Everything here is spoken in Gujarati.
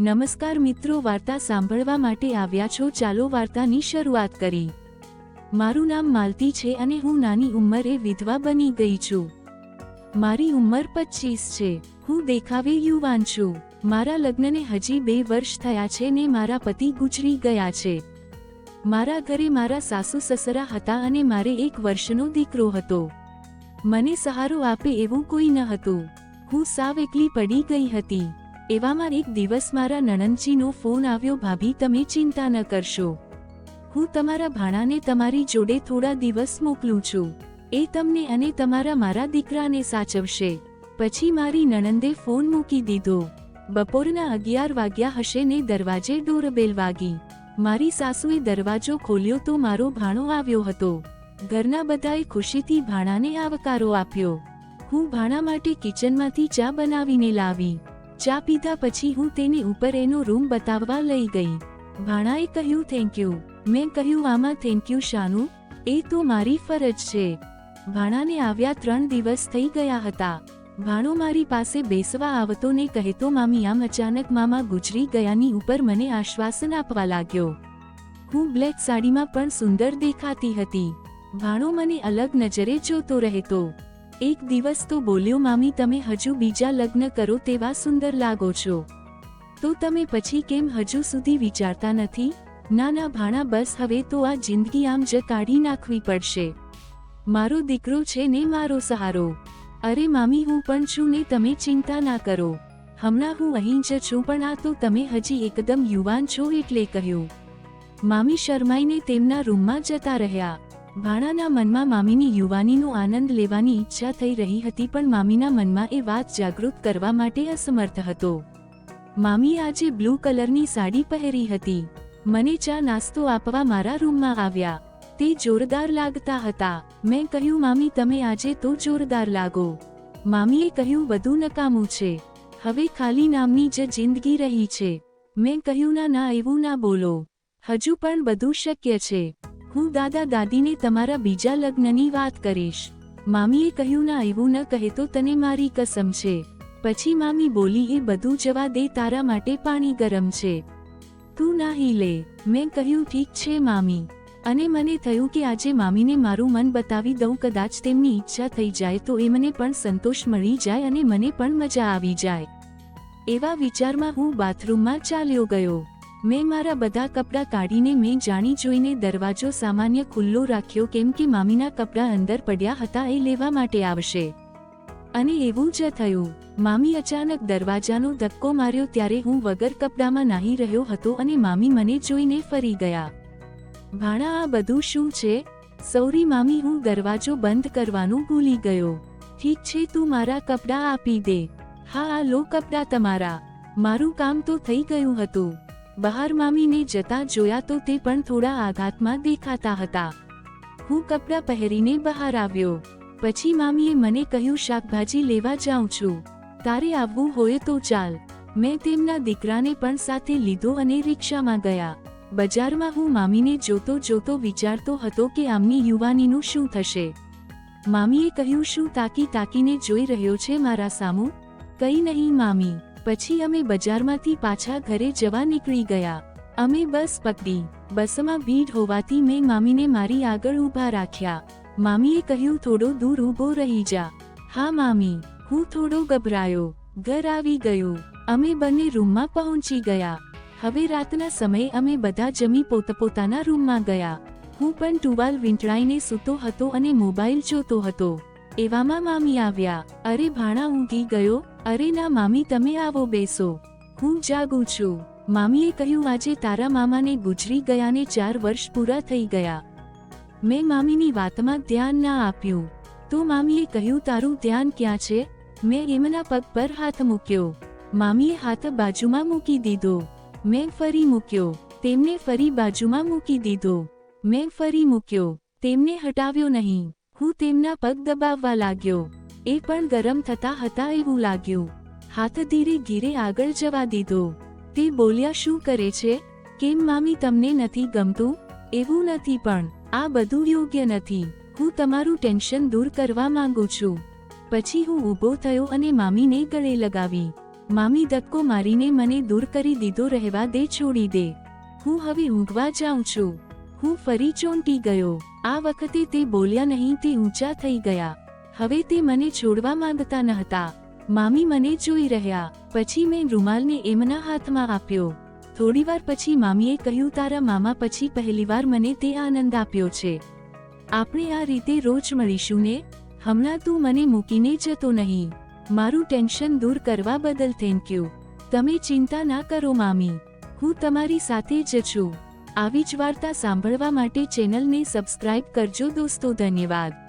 નમસ્કાર મિત્રો, વાર્તા સાંભળવા માટે આવ્યા છો. ચાલો વાર્તાની શરૂઆત કરી. મારું નામ માલતી છે અને હું નાની ઉંમરે વિધવા બની ગઈ છું. મારી ઉંમર પચીસ છે. હું દેખાવે યુવાન છું. મારા લગ્નને હજી બે વર્ષ થયા છે ને મારા પતિ ગુજરી ગયા છે. મારા ઘરે મારા સાસુ સસરા હતા અને મારે એક વર્ષનો દીકરો હતો. મને સહારો આપે એવું કોઈ ન હતું. હું સાવ એકલી પડી ગઈ હતી. એવામાં એક દિવસ મારા નણંદજીનો ફોન આવ્યો, ભાભી, તમે ચિંતા ન કરશો. હું તમારા ભાણાને તમારી જોડે થોડા દિવસ મોકલું છું. એ તમને અને તમારા મારા દીકરાને સાચવશે. પછી મારી નણંદે ફોન મૂકી દીધો. બપોરના અગિયાર વાગ્યા હશે ને દરવાજે ડોરબેલ વાગી. મારી સાસુએ દરવાજો ખોલ્યો તો મારો ભાણો આવ્યો હતો. ઘરના બધાએ ખુશીથી ભાણાને આવકારો આપ્યો. હું ભાણા માટે કિચનમાંથી ચા બનાવીને લાવી. ચા પીધા પછી હું તેને ઉપર એનો રૂમ બતાવવા લઈ ગઈ. ભાણાએ કહ્યું થેન્ક યુ મેં કહ્યું, આમાં થેન્ક યુ શાનું. એ તો મારી ફરજ છે. ભાણાને આવ્યા ત્રણ દિવસ થઈ ગયા હતા. ભાણો મારી પાસે બેસવા આવતો ને કહેતો, મામી, આમ અચાનક મામા ગુજરી ગયાની ઉપર મને આશ્વાસન આપવા લાગ્યો. હું બ્લેક સાડીમાં પણ સુંદર દેખાતી હતી. ભાણો મને અલગ નજરે જોતો રહેતો. એક દિવસ તો બોલ્યો, મામી, તમે હજુ બીજા લગ્ન કરો તેવા સુંદર લાગો છો. તો તમે પછી કેમ હજુ સુધી વિચારતા નથી? ના ના, ભાણા, બસ હવે તો આ જિંદગી આમ જ કાઢી નાખવી પડશે. મારો દીકરો છે ને, મારો સહારો. અરે, મામી, હું પણ છું ને, તમે ચિંતા ના કરો. હમણાં હું અહીં જ છું, પણ આ તો તમે હજી એકદમ યુવાન છો, એટલે કહ્યું. મામી શરમાઈને તેમના રૂમમાં જતા રહ્યા. ભાણાના મનમાં મામીની યુવાનીનો આનંદ લેવાની ઈચ્છા થઈ રહી હતી પણ મામીના મનમાં એ વાત જાગૃત કરવા માટે અસમર્થ હતો. મામી આજે બ્લુ કલરની સાડી પહેરી હતી. મને ચા નાસ્તો આપવા મારા રૂમમાં આવ્યા. તે જોરદાર લાગતા હતા. મેં કહ્યું, મામી, તમે આજે તો જોરદાર લાગો. મામીએ કહ્યું બધું નકામું છે. હવે ખાલી નામની જ જિંદગી રહી છે. મેં કહ્યું, ના ના, એવું ના બોલો. હજુ પણ બધું શક્ય છે. હું દાદા દાદીને તમારા બીજા લગ્નની વાત કરીશ. મામીએ કહ્યું, ના, એવું ન કહે તો તને મારી કસમ છે. પછી મામી બોલી, એ બધું જવા દે, તારા માટે પાણી ગરમ છે. તું નાહી લે. મેં કહ્યું, ઠીક છે મામી. અને મને થયું કે આજે મામીને મારું મન બતાવી દઉં, કદાચ તેમની ઈચ્છા થઈ જાય તો એ મને પણ સંતોષ મળી જાય અને મને પણ મજા આવી જાય. એવા વિચારમાં હું બાથરૂમમાં ચાલ્યો ગયો. મેં મારા બધા કપડાં કાઢીને મેં જાણી જોઈને દરવાજો સામાન્ય ખુલ્લો રાખ્યો કેમ કે મામીના કપડાં અંદર પડ્યા હતા એ લેવા માટે આવશે. અને એવું જ થયું. મામી અચાનક દરવાજાનો ધક્કો માર્યો ત્યારે હું વગર કપડામાં નાહી રહ્યો હતો અને મામી મને જોઈને ફરી ગયા. ભાણા, આ બધું શું છે? સૌરી મામી, હું દરવાજો બંધ કરવાનું ભૂલી ગયો. ઠીક છે, તું મારા કપડાં આપી દે. હા, આ લો કપડાં તમારા. મારું કામ તો થઈ ગયું હતું. બહાર મામીને જતા જોયા તો તે પણ થોડા આઘાતમાં દેખાતા હતા. હું કપડાં પહેરીને બહાર આવ્યો. પછી મામીએ મને કહ્યું, શાકભાજી લેવા જાઉં છું. તારે આવવું હોય તો ચાલ. મેં તેમના દીકરાને પણ સાથે લીધો અને રિક્ષામાં ગયા. બજારમાં હું મામીને જોતો જોતો વિચારતો હતો કે આમની યુવાનીનું શું થશે. મામીએ કહ્યું, શું તાકી તાકીને જોઈ રહ્યો છે મારા સામું? કઈ નહીં, મામી. પછી અમે બજારમાંથી પાછા ઘરે જવા નીકળી ગયા. અમે બસ પકડી. બસમાં ભીડ હોવાથી મેં મામીને મારી આગળ ઊભા રાખ્યા. મામીએ કહ્યું, થોડો દૂર ઊભો રહી જા. હા, મામી. હું થોડો ગભરાયો. ઘર આવી ગયું. અમે બંને રૂમમાં પહોંચી ગયા. હવે રાતના સમયે અમે બધા જમી પોતપોતાના રૂમમાં ગયા. હું પણ ટુવાલ વીંટળાઈને સૂતો હતો અને મોબાઈલ જોતો હતો. એવામાં મામી આવ્યા. અરે ભાણા ઊંઘી ગયો. અરે ના મામી તમે આવો બેસો. હું જાગું છું. મામીએ કહ્યું આજે તારા મામાને ગુજરી ગયાને ચાર વર્ષ પૂરા થઈ ગયા. મેં મામીની વાતમાં ધ્યાન ના આપ્યું. તો મામીએ કહ્યું તારું ધ્યાન ક્યાં છે? મેં એમના પગ પર હાથ મૂક્યો. મામીએ હાથ બાજુમાં મૂકી દીધો. મેં ફરી મૂક્યો. તેમને ફરી બાજુમાં મૂકી દીધો. મેં ફરી મૂક્યો. તેમને હટાવ્યો નહીં. હું તેમના પગ દબાવવા લાગ્યો. એ પણ ગરમ થતા હતા એવું લાગ્યું. હાથ ધીરે ધીરે આગળ જવા દીધો. તે બોલ્યા, શું કરે છે? કેમ મામી તમને નથી ગમતું? એવું નથી પણ. આ બધું યોગ્ય નથી. હું તમારું ટેન્શન દૂર કરવા માંગુ છું. પછી હું ઊભો થયો અને મામીને ગળે લગાવી. મામી, ધક્કો મારીને મને દૂર કરી દીધો, રહેવા દે, છોડી દે. હું હવે ઊંઘવા જાઉં છું. હું ફરી ચોંટી ગયો. આ વખતે તે બોલ્યા નહીં, તે ઊંચા થઈ ગયા. હવે તે મને છોડવા માંગતા ન હતા. મામી મને જોઈ રહ્યા. પછી મેં રૂમાલને એમના હાથમાં આપ્યો. થોડીવાર પછી મામીએ કહ્યું, તારા મામા પછી પહેલીવાર મને તે આનંદ આપ્યો છે. આપણે આ રીતે રોજ મળીશું ને? હમણાં તું મને મૂકીને જતો નહીં. મારું ટેન્શન દૂર કરવા બદલ થેન્ક યુ તમે ચિંતા ના કરો મામી. હું તમારી સાથે જ છું. આવી જ વાર્તા સાંભળવા માટે ચેનલને સબસ્ક્રાઇબ કરજો દોસ્તો ધન્યવાદ.